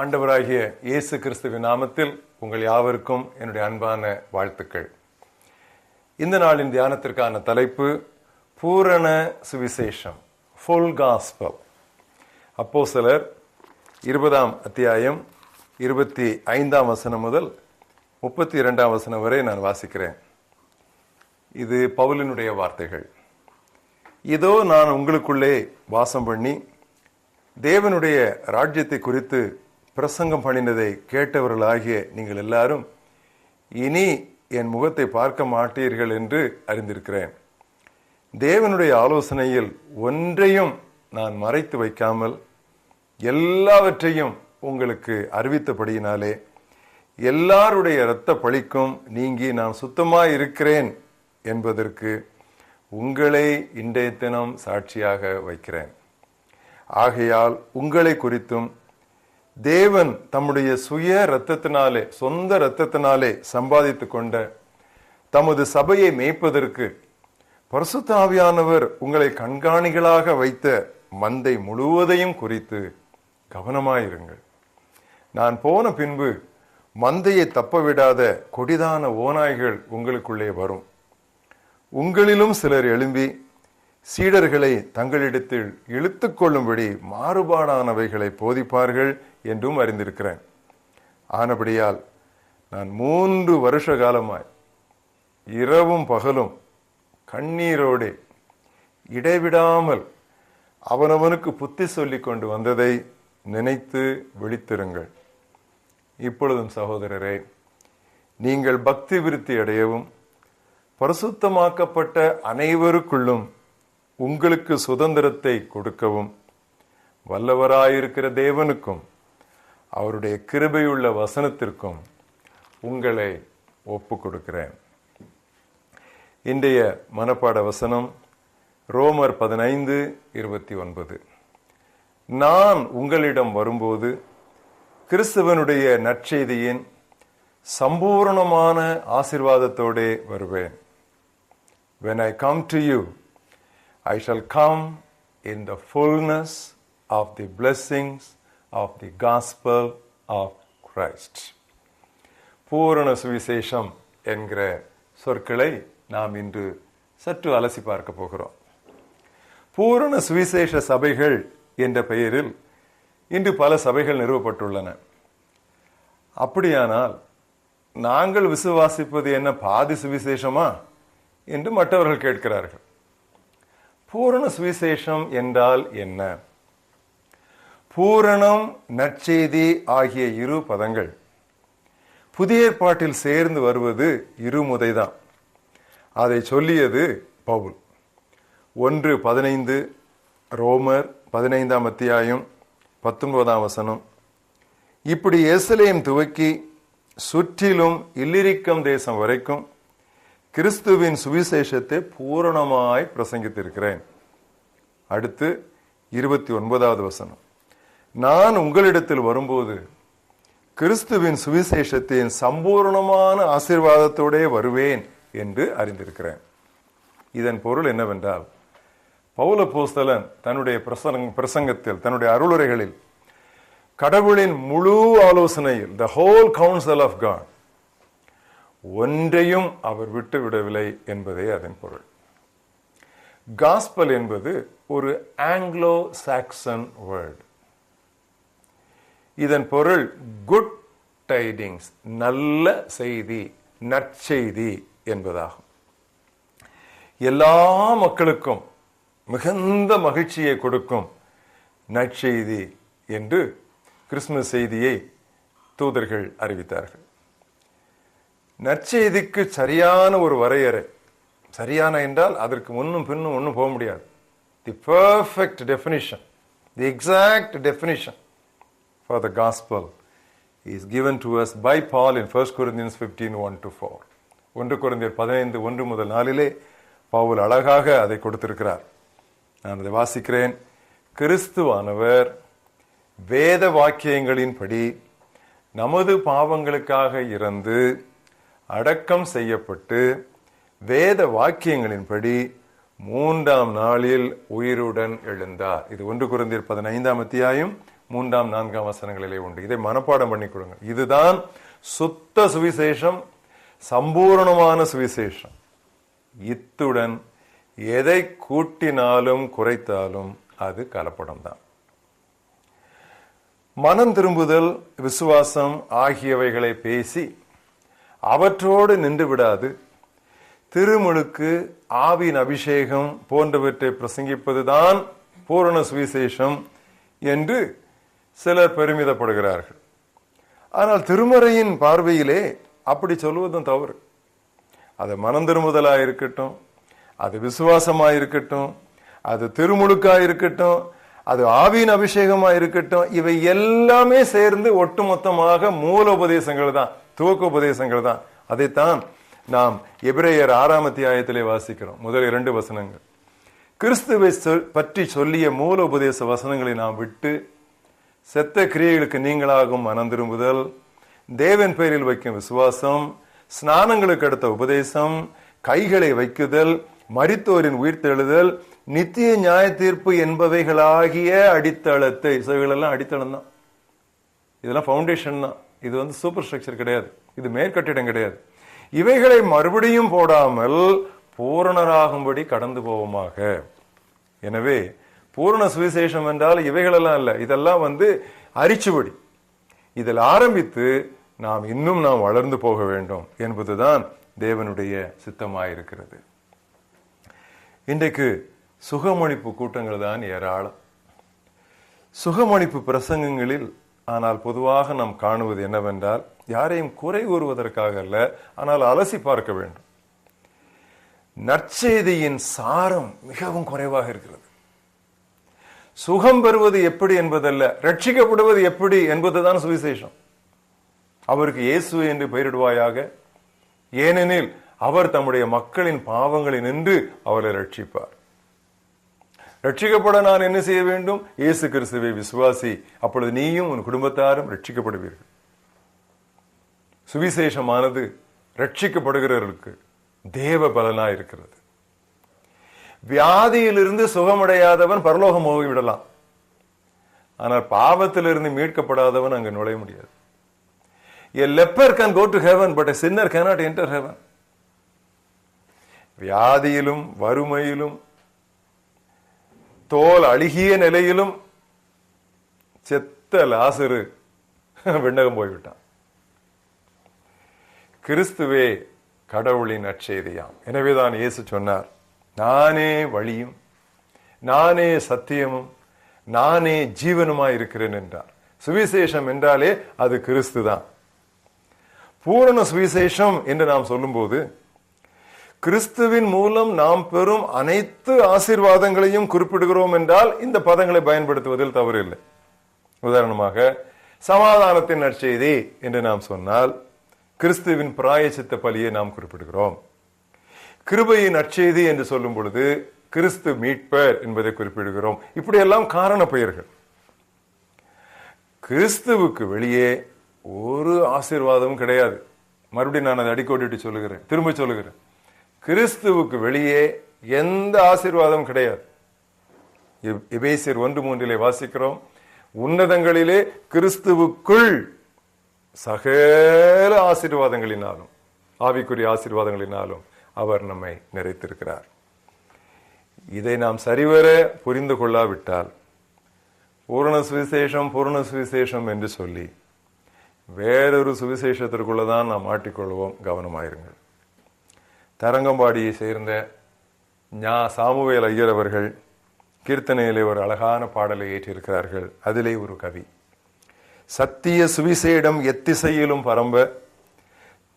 ஆண்டவராகிய இயேசு கிறிஸ்துவின் நாமத்தில் உங்கள் யாவருக்கும் என்னுடைய அன்பான வாழ்த்துக்கள். இந்த நாளின் தியானத்திற்கான தலைப்பு பூரண சுவிசேஷம் ஃபுல் காஸ்பல் அப்போ சிலர் இருபதாம் அத்தியாயம் இருபத்தி ஐந்தாம் வசனம் முதல் முப்பத்தி இரண்டாம் வசனம் வரை நான் வாசிக்கிறேன். இது பவுலினுடைய வார்த்தைகள். இதோ நான் உங்களுக்குள்ளே வாசம் பண்ணி தேவனுடைய ராஜ்யத்தை குறித்து பிரசங்கம் பண்ணினதை கேட்டவர்களாகிய நீங்கள் எல்லாரும் இனி என் முகத்தை பார்க்க மாட்டீர்கள் என்று அறிந்திருக்கிறேன். தேவனுடைய ஆலோசனையில் ஒன்றையும் நான் மறைத்து வைக்காமல் எல்லாவற்றையும் உங்களுக்கு அறிவித்தபடியினாலே எல்லாருடைய இரத்த பழிக்கும் நீங்கி நான் சுத்தமாக இருக்கிறேன் என்பதற்கு உங்களை இன்றைய தினம் சாட்சியாக வைக்கிறேன். ஆகையால் உங்களை குறித்தும் தேவன் தம்முடைய சுய இரத்தத்தினாலே சொந்த இரத்தத்தினாலே சம்பாதித்து கொண்ட தமது சபையை மேய்ப்பதற்கு பரிசுத்தாவியானவர் உங்களை கண்காணிகளாக வைத்த மந்தை முழுவதையும் குறித்து கவனமாயிருங்கள். நான் போன பின்பு மந்தையை தப்பவிடாத கொடிதான ஓநாய்கள் உங்களுக்குள்ளே வரும். உங்களிலும் சிலர் எழும்பி சீடர்களை தங்களிடத்தில் இழுத்து கொள்ளும்படி மாறுபாடானவைகளை போதிப்பார்கள் என்றும் அறிந்திருக்கிறேன். ஆனபடியால் நான் மூன்று வருஷ காலமாய் இரவும் பகலும் கண்ணீரோடு இடைவிடாமல் அவனவனுக்கு புத்தி சொல்லிக் கொண்டு வந்ததை நினைத்து விழித்திருங்கள். இப்பொழுதும் சகோதரரே நீங்கள் பக்தி விருத்தி அடையவும் பரிசுத்தமாக்கப்பட்ட அனைவருக்குள்ளும் உங்களுக்கு சுதந்திரத்தை கொடுக்கவும். வல்லவராயிருக்கிற தேவனுக்கும் அவருடைய கிருபையுள்ள வசனத்திற்கும் உங்களை ஒப்பு கொடுக்கிறேன் இன்றைய மனப்பாட வசனம் ரோமர் பதினைந்து இருபத்தி ஒன்பது. நான் உங்களிடம் வரும்போது கிறிஸ்துவனுடைய நற்செய்தியின் சம்பூர்ணமான ஆசிர்வாதத்தோடே வருவேன். When I come to you, I shall come in the fullness of the blessings of the gospel of Christ. பூரண சுவிசேஷம் என்கிற சொற்களை நாம் இன்று சற்று அலசி பார்க்க போகிறோம். பூரண சுவிசேஷ சபைகள் என்ற பெயரில் இன்று பல சபைகள் நிறுவப்பட்டுள்ளன. அப்படியானால் நாங்கள் விசுவாசிப்பது என்ன பாதி சுவிசேஷமா? என்று மற்றவர்கள் கேட்கிறார்கள். பூரண சுவிசேஷம் என்றால் என்ன? பூரணம் நற்செய்தி ஆகிய இரு பதங்கள். புதிய ஏற்பாட்டில் சேர்ந்து வருவது இருமுதைதான். அதை சொல்லியது பவுல். ஒன்று பதினைந்து ரோமர் பதினைந்தாம் அத்தியாயம் பத்தொன்பதாம் வசனம். இப்படி எஸ்லேம் துவக்கி சுற்றிலும் இல்லிரிக்கம் தேசம் வரைக்கும் கிறிஸ்துவின் சுவிசேஷத்தை பூரணமாய் பிரசங்கித்திருக்கிறேன். அடுத்து இருபத்தி ஒன்பதாவது வசனம். நான் உங்களிடத்தில் வரும்போது கிறிஸ்துவின் சுவிசேஷத்தின் சம்பூர்ணமான ஆசீர்வாதத்தோடே வருவேன் என்று அறிந்திருக்கிறேன். இதன் பொருள் என்னவென்றால் பௌல போஸ்தலன் தன்னுடைய பிரசங்கத்தில் தன்னுடைய அருளுரைகளில் கடவுளின் முழு ஆலோசனையில் the whole council of God ஒன்றையும் அவர் விட்டு விடவில்லை என்பதே அதன் பொருள். காஸ்பல் என்பது ஒரு ஆங்கிலோ சாக்சன் வேர்டு இதன் பொருள் குட் டைடிங்ஸ் நல்ல செய்தி நற்செய்தி என்பதாகும். எல்லா மக்களுக்கும் மிகுந்த மகிழ்ச்சியை கொடுக்கும் நற்செய்தி என்று கிறிஸ்துமஸ் செய்தியை தூதர்கள் அறிவித்தார்கள். நற்செய்திக்கு சரியான ஒரு வரையறை. சரியான என்றால் அதற்கு முன்னும் பின்னும் ஒன்றும் போக முடியாது. The perfect definition the exact definition for the gospel is given to us by Paul in first Corinthians fifteen one to four ஒன்று குருந்தியர் பதினைந்து ஒன்று முதல் நாளிலே பவுல் அழகாக அதை கொடுத்திருக்கிறார். நான் அதை வாசிக்கிறேன். கிறிஸ்துவானவர் வேத வாக்கியங்களின்படி நமது பாவங்களுக்காக இறந்து அடக்கம் செய்யப்பட்டு வேத வாக்கியங்களின்படி மூன்றாம் நாளில் உயிருடன் எழுந்தார். இது ஒன்று குருந்தியர் பதினைந்தாம் அத்தியாயம் மூன்றாம் நான்காம் வசனங்களிலே உண்டு. இதை மனப்பாடம் பண்ணி கொடுங்க. இதுதான் சுத்த சுவிசேஷம் சம்பூரணமான சுவிசேஷம். இத்துடன் எதை கூட்டினாலும் குறைத்தாலும் அது கலப்படம் தான் மனம் திரும்புதல் விசுவாசம் ஆகியவைகளை பேசி அவற்றோடு நின்று விடாது. திருமுழுக்கு ஆவின் அபிஷேகம் போன்றவற்றை பிரசங்கிப்பதுதான் பூரண சுவிசேஷம் என்று சிலர் பெருமிதப்படுகிறார்கள். ஆனால் திருமறையின் பார்வையிலே அப்படி சொல்வதும் தவறு. அது மனந்திருமுதலாக இருக்கட்டும் அது விசுவாசமாக இருக்கட்டும் அது திருமுழுக்காக இருக்கட்டும் அது ஆவியின் அபிஷேகமாக இருக்கட்டும் இவை எல்லாமே சேர்ந்து ஒட்டுமொத்தமாக மூல உபதேசங்கள் தான். துவக்க உபதேசங்கள் தான் அதைத்தான் நாம் எபிரேயர் ஆறாம் அத்தியாயத்திலே வாசிக்கிறோம். முதல் இரண்டு வசனங்கள். கிறிஸ்துவை சொல்- பற்றி சொல்லிய மூல உபதேச வசனங்களை நாம் விட்டு செத்த கிரியைகளுக்கு நீங்களாகும் மனந்திரும்புதல் தேவன் பெயரில் வைக்கும் விசுவாசம் ஸ்நானங்களுக்கு அடுத்த உபதேசம் கைகளை வைக்குதல் மரித்தோரின் உயிர்த்தெழுதல் நித்திய நியாய தீர்ப்பு என்பவைகளாகிய அடித்தளத்தை இசைகளெல்லாம் அடித்தளம் தான் இதெல்லாம் ஃபவுண்டேஷன் தான். இது வந்து சூப்பர் ஸ்ட்ரக்சர் கிடையாது. இது மேற்கட்டிடம் கிடையாது. இவைகளை மறுபடியும் போடாமல் பூரணராகும்படி கடந்து போவோமாக. எனவே பூரண சுவிசேஷம் என்றால் இவைகளெல்லாம் இல்லை. இதெல்லாம் வந்து அரிச்சுபடி. இதில் ஆரம்பித்து நாம் இன்னும் நாம் வளர்ந்து போக வேண்டும் என்பதுதான் தேவனுடைய சித்தமாயிருக்கிறது. இன்றைக்கு சுகமளிப்பு கூட்டங்கள் தான் ஏராளம். சுகமளிப்பு பிரசங்கங்களில் ஆனால் பொதுவாக நாம் காணுவது என்னவென்றால் யாரையும் குறை கூறுவதற்காக அல்ல ஆனால் அலசி பார்க்க வேண்டும். நற்செய்தியின் சாரம் மிகவும் குறைவாக இருக்கிறது. சுகம் பெறுவது எப்படி என்பதல்ல ரட்சிக்கப்படுவது எப்படி என்பதுதான் சுவிசேஷம். அவருக்கு இயேசு என்று பெயரிடுவாயாக ஏனெனில் அவர் தம்முடைய மக்களின் பாவங்களை நின்று அவரை ரட்சிப்பார். ரட்சிக்கப்பட நான் என்ன செய்ய வேண்டும்? இயேசு கிறிஸ்துவை விசுவாசி. அப்பொழுது நீயும் உன் குடும்பத்தாரும் ரட்சிக்கப்படுவீர்கள். சுவிசேஷமானது ரட்சிக்கப்படுகிறவர்களுக்கு தேவ பலனா இருக்கிறது வியாதியிலிருந்து சுகமடையாதவன் பரலோகம் போய் விடலாம். ஆனால் பாவத்திலிருந்து மீட்கப்படாதவன் அங்கு நுழைய முடியாது. A leper can go to heaven but a sinner cannot enter heaven வியாதியிலும் வறுமையிலும் தோல் அழுகிய நிலையிலும் செத்த லாசரு விண்ணகம் போய்விட்டான். கிறிஸ்துவே கடவுளின் அச்செய்தியாம் எனவேதான் இயேசு சொன்னார் நானே வழியும் நானே சத்தியமும் நானே ஜீவனுமாய் இருக்கிறேன் என்றார். சுவிசேஷம் என்றாலே அது கிறிஸ்து தான் பூரண சுவிசேஷம் என்று நாம் சொல்லும்போது கிறிஸ்துவின் மூலம் நாம் பெறும் அனைத்து ஆசீர்வாதங்களையும் குறிப்பிடுகிறோம் என்றால் இந்த பதங்களை பயன்படுத்துவதில் தவறு இல்லை உதாரணமாக சமாதானத்தின் நற்செய்தி என்று நாம் சொன்னால் கிறிஸ்துவின் பிராயச்சித்த பலியை நாம் குறிப்பிடுகிறோம். கிருபையின் நற்செய்தி என்று சொல்லும் பொழுது கிறிஸ்து மீட்பர் என்பதை குறிப்பிடுகிறோம். இப்படியெல்லாம் காரண பெயர்கள். கிறிஸ்துவுக்கு வெளியே ஒரு ஆசீர்வாதமும் கிடையாது. மறுபடியும் நான் அதை அடிக்கோடிட்டு சொல்லுகிறேன் திரும்ப சொல்லுகிறேன். கிறிஸ்துவுக்கு வெளியே எந்த ஆசீர்வாதம் கிடையாது. எப்- எபேசியர் ஒன்று மூன்றிலே வாசிக்கிறோம். உன்னதங்களிலே கிறிஸ்துவுக்குள் சகல ஆசீர்வாதங்களினாலும் ஆவிக்குரிய ஆசீர்வாதங்களினாலும் அவர் நம்மை நிறைத்திருக்கிறார். இதை நாம் சரிவர புரிந்து கொள்ளாவிட்டால் பூரண சுவிசேஷம் பூரண சுவிசேஷம் என்று சொல்லி வேறொரு சுவிசேஷத்திற்குள்ளதான் நாம் மாட்டிக்கொள்வோம். கவனமாயிருங்கள். தரங்கம்பாடியை சேர்ந்த ஞா சாமுவேல் ஐயர் அவர்கள் கீர்த்தனையிலே ஒரு அழகான பாடலை ஏற்றிருக்கிறார்கள். அதிலே ஒரு கவி. சத்திய சுவிசேடம் எத்திசையிலும் பரம்ப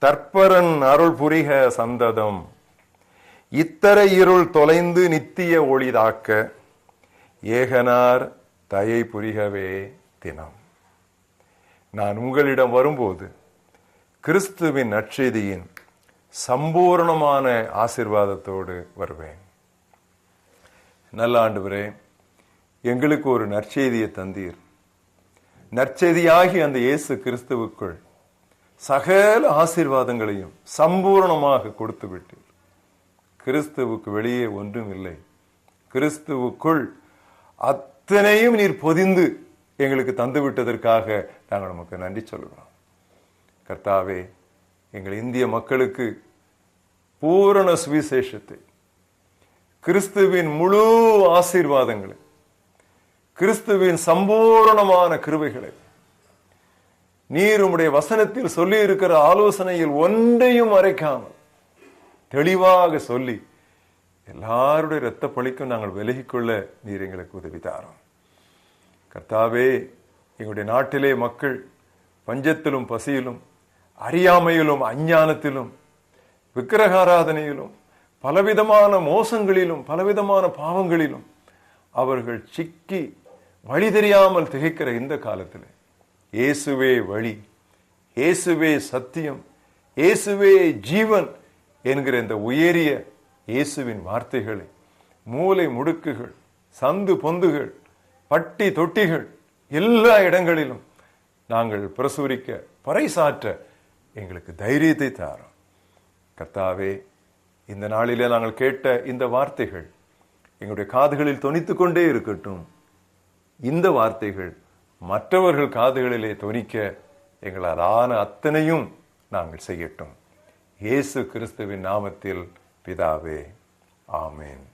தற்பரன் அருள் புரிக சந்ததம் இத்தர இருள் தொலைந்து நித்திய ஒளிதாக்க ஏகனார் தயை புரிகவே தினம். நான் உங்களிடம் வரும்போது கிறிஸ்துவின் நற்செய்தியின் சம்பூர்ணமான ஆசிர்வாதத்தோடு வருவேன். நல்ல ஆண்டவரே எங்களுக்கு ஒரு நற்செய்தியை தந்தீர். நற்செய்தியாகி அந்த இயேசு கிறிஸ்துவுக்குள் சகல ஆசீர்வாதங்களையும் சம்பூர்ணமாக கொடுத்து விட்டீர் கிறிஸ்துவுக்கு வெளியே ஒன்றும் இல்லை. கிறிஸ்துவுக்குள் அத்தனையும் நீர் பொதிந்து எங்களுக்கு தந்துவிட்டதற்காக நாங்கள் நமக்கு நன்றி சொல்கிறோம் கர்த்தாவே எங்கள் இந்திய மக்களுக்கு பூரண சுவிசேஷத்தை கிறிஸ்துவின் முழு ஆசீர்வாதங்களை கிறிஸ்துவின் சம்பூரணமான கிருவைகளை நீர் உம்முடைய வசனத்தில் சொல்லி இருக்கிற ஆலோசனையில் ஒன்றையும் மறைக்காமல் தெளிவாக சொல்லி எல்லாருடைய இரத்த பழிக்கும் நாங்கள் விலகிக்கொள்ள நீர் எங்களுக்கு உதவிதாரோம் கர்த்தாவே எங்களுடைய நாட்டிலே மக்கள் பஞ்சத்திலும் பசியிலும் அறியாமையிலும் அஞ்ஞானத்திலும் விக்கிரகாராதனையிலும் பலவிதமான மோசங்களிலும் பலவிதமான பாவங்களிலும் அவர்கள் சிக்கி வழி தெரியாமல் திகைக்கிற இந்த காலத்தில். இயேசுவே வழி இயேசுவே சத்தியம் இயேசுவே ஜீவன் என்கிற இந்த உயரிய இயேசுவின் வார்த்தைகளை மூலை முடுக்குகள் சந்து பொந்துகள் பட்டி தொட்டிகள் எல்லா இடங்களிலும் நாங்கள் பிரசுரிக்க பறைசாற்ற எங்களுக்கு தைரியத்தை தாரும். கர்த்தாவே இந்த நாளிலே நாங்கள் கேட்ட இந்த வார்த்தைகள் எங்களுடைய காதுகளில் தொனித்துக் கொண்டே இருக்கட்டும். இந்த வார்த்தைகள் மற்றவர்கள் காதுகளிலே தொனிக்க எங்களால் ஆன அத்தனையும் நாங்கள் செய்யட்டும். இயேசு கிறிஸ்துவின் நாமத்தில் பிதாவே ஆமேன்.